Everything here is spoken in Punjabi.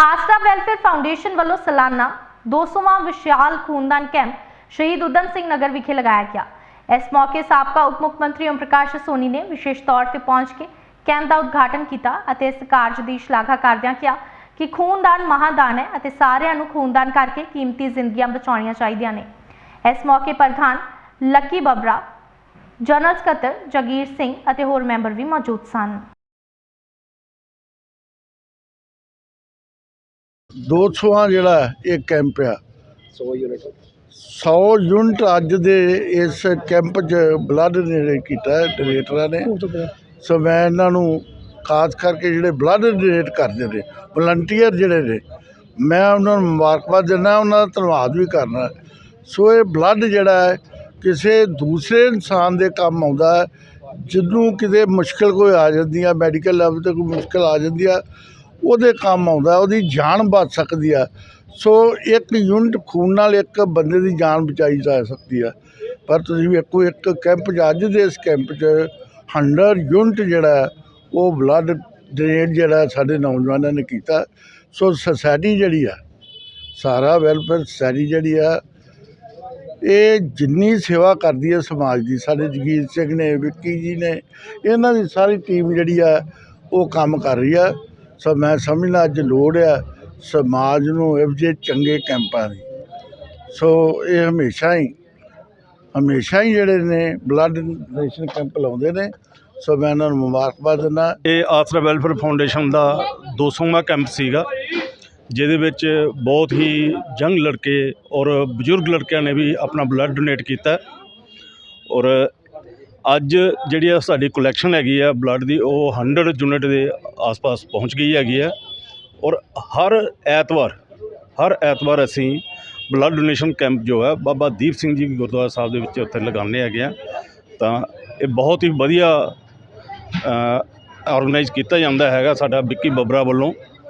ਆਸਰਾ ਵੈਲਫੇਅਰ ਫਾਊਂਡੇਸ਼ਨ ਵੱਲੋਂ ਸਾਲਾਨਾ 200ਵਾਂ ਵਿਸ਼ਾਲ ਖੂਨਦਾਨ ਕੈਂਪ ਸ਼ਹੀਦ ਉਦਮ ਸਿੰਘ ਨਗਰ ਵਿਖੇ ਲਗਾਇਆ ਗਿਆ। ਇਸ ਮੌਕੇ ਸਾਬਕਾ ਉਪ ਮੁੱਖ ਮੰਤਰੀ ਓਮ ਪ੍ਰਕਾਸ਼ ਸੋਨੀ ਨੇ ਵਿਸ਼ੇਸ਼ ਤੌਰ ਤੇ ਪਹੁੰਚ ਕੇ ਕੈਂਪ ਦਾ ਉਦਘਾਟਨ ਕੀਤਾ ਅਤੇ ਇਸ ਕਾਰਜ ਦੀ ਸ਼ਲਾਘਾ ਕਰਦਿਆਂ ਕਿਹਾ ਕਿ ਖੂਨਦਾਨ ਮਹਾਦਾਨ ਹੈ ਅਤੇ ਸਾਰਿਆਂ ਨੂੰ ਖੂਨਦਾਨ ਕਰਕੇ ਕੀਮਤੀ ਜ਼ਿੰਦਗੀਆਂ ਬਚਾਉਣੀਆਂ ਚਾਹੀਦੀਆਂ ਨੇ। ਇਸ ਮੌਕੇ ਪ੍ਰਧਾਨ ਲੱਕੀ ਬਬਰਾ, ਜਨਰਲ ਸਕੱਤਰ ਜਗੀਰ ਸਿੰਘ ਅਤੇ ਹੋਰ ਮੈਂਬਰ ਵੀ ਮੌਜੂਦ ਸਨ। 200ਵਾਂ ਜਿਹੜਾ ਇਹ ਕੈਂਪ ਆ। 100 ਯੂਨਿਟ। 100 ਯੂਨਿਟ ਅੱਜ ਦੇ ਇਸ ਕੈਂਪ 'ਚ ਬਲੱਡ ਡੋਨੇਟ ਕੀਤਾ ਡੋਨੇਟਰਾਂ ਨੇ। ਸੋ ਮੈਂ ਇਹਨਾਂ ਨੂੰ ਖਾਸ ਕਰਕੇ ਜਿਹੜੇ ਬਲੱਡ ਡੋਨੇਟ ਕਰਦੇ ਨੇ ਵਲੰਟੀਅਰ ਜਿਹੜੇ ਨੇ ਮੈਂ ਉਹਨਾਂ ਨੂੰ ਮੁਬਾਰਕਬਾਦ ਦਿੰਦਾ ਉਹਨਾਂ ਦਾ ਧੰਨਵਾਦ ਵੀ ਕਰਨਾ ਸੋ ਇਹ ਬਲੱਡ ਜਿਹੜਾ ਹੈ ਕਿਸੇ ਦੂਸਰੇ ਇਨਸਾਨ ਦੇ ਕੰਮ ਆਉਂਦਾ ਜਿਹਨੂੰ ਕਿਤੇ ਮੁਸ਼ਕਲ ਕੋਈ ਆ ਜਾਂਦੀ ਆ ਮੈਡੀਕਲ ਲੈਵਲ ਤੇ ਕੋਈ ਮੁਸ਼ਕਲ ਆ ਜਾਂਦੀ ਆ ਉਹਦੇ ਕੰਮ ਆਉਂਦਾ, ਉਹਦੀ ਜਾਨ ਬਚ ਸਕਦੀ ਆ। ਸੋ ਇੱਕ ਯੂਨਿਟ ਖੂਨ ਨਾਲ ਇੱਕ ਬੰਦੇ ਦੀ ਜਾਨ ਬਚਾਈ ਜਾ ਸਕਦੀ ਆ। ਪਰ ਤੁਸੀਂ ਵੇਖੋ, ਇੱਕ ਕੈਂਪ 'ਚ, ਅੱਜ ਦੇ ਇਸ ਕੈਂਪ 'ਚ 100 ਯੂਨਿਟ ਜਿਹੜਾ, ਉਹ ਬਲੱਡ ਡੋਨੇਟ ਜਿਹੜਾ ਸਾਡੇ ਨੌਜਵਾਨਾਂ ਨੇ ਕੀਤਾ। ਸੋ ਸੋਸਾਇਟੀ ਜਿਹੜੀ ਆ, ਸਾਰਾ ਵੈਲਫੇਅਰ ਸੋਸਾਇਟੀ ਜਿਹੜੀ ਆ, ਇਹ ਜਿੰਨੀ ਸੇਵਾ ਕਰਦੀ ਹੈ ਸਮਾਜ ਦੀ, ਸਾਡੇ ਜਗੀਰ ਸਿੰਘ ਨੇ, ਵਿੱਕੀ ਜੀ ਨੇ, ਇਹਨਾਂ ਦੀ ਸਾਰੀ ਟੀਮ ਜਿਹੜੀ ਆ, ਉਹ ਕੰਮ ਕਰ ਰਹੀ ਆ। ਸੋ ਮੈਂ ਸਮਝਦਾ ਅੱਜ ਲੋੜ ਆ ਸਮਾਜ ਨੂੰ ਇਹੋ ਜਿਹੇ ਚੰਗੇ ਕੈਂਪਾਂ ਦੀ। ਸੋ ਇਹ ਹਮੇਸ਼ਾ ਹੀ ਹਮੇਸ਼ਾ ਹੀ ਜਿਹੜੇ ਨੇ ਬਲੱਡ ਡੋਨੇਸ਼ਨ ਕੈਂਪ ਲਾਉਂਦੇ ਨੇ। ਸੋ ਮੈਂ ਇਹਨਾਂ ਨੂੰ ਮੁਬਾਰਕਬਾਦ ਦਿੰਦਾ। ਇਹ ਆਸਰਾ ਵੈਲਫੇਅਰ ਫਾਊਂਡੇਸ਼ਨ ਦਾ 200ਵਾਂ ਕੈਂਪ ਸੀਗਾ, ਜਿਹਦੇ ਵਿੱਚ ਬਹੁਤ ਹੀ ਯੰਗ ਲੜਕੇ ਔਰ ਬਜ਼ੁਰਗ ਲੜਕਿਆਂ ਨੇ ਵੀ ਆਪਣਾ ਬਲੱਡ ਡੋਨੇਟ ਕੀਤਾ। ਔਰ ਅੱਜ ਜਿਹੜੀ ਆ ਸਾਡੀ ਕਲੈਕਸ਼ਨ ਹੈਗੀ ਆ ਬਲੱਡ ਦੀ, ਉਹ 100 ਯੂਨਿਟ ਦੇ ਆਸ-ਪਾਸ ਪਹੁੰਚ ਗਈ ਹੈਗੀ ਆ। ਔਰ ਹਰ ਐਤਵਾਰ ਹਰ ਐਤਵਾਰ ਅਸੀਂ ਬਲੱਡ ਡੋਨੇਸ਼ਨ ਕੈਂਪ ਜੋ ਹੈ ਬਾਬਾ ਦੀਪ ਸਿੰਘ ਜੀ ਗੁਰਦੁਆਰਾ ਸਾਹਿਬ ਦੇ ਵਿੱਚ ਉੱਥੇ ਲਗਾਉਂਦੇ ਹੈਗੇ ਆ। ਤਾਂ ਇਹ ਬਹੁਤ ਹੀ ਵਧੀਆ ਆਰਗੇਨਾਈਜ਼ ਕੀਤਾ ਜਾਂਦਾ ਹੈਗਾ ਸਾਡਾ ਵਿੱਕੀ ਬੱਬਰਾ ਵੱਲੋਂ।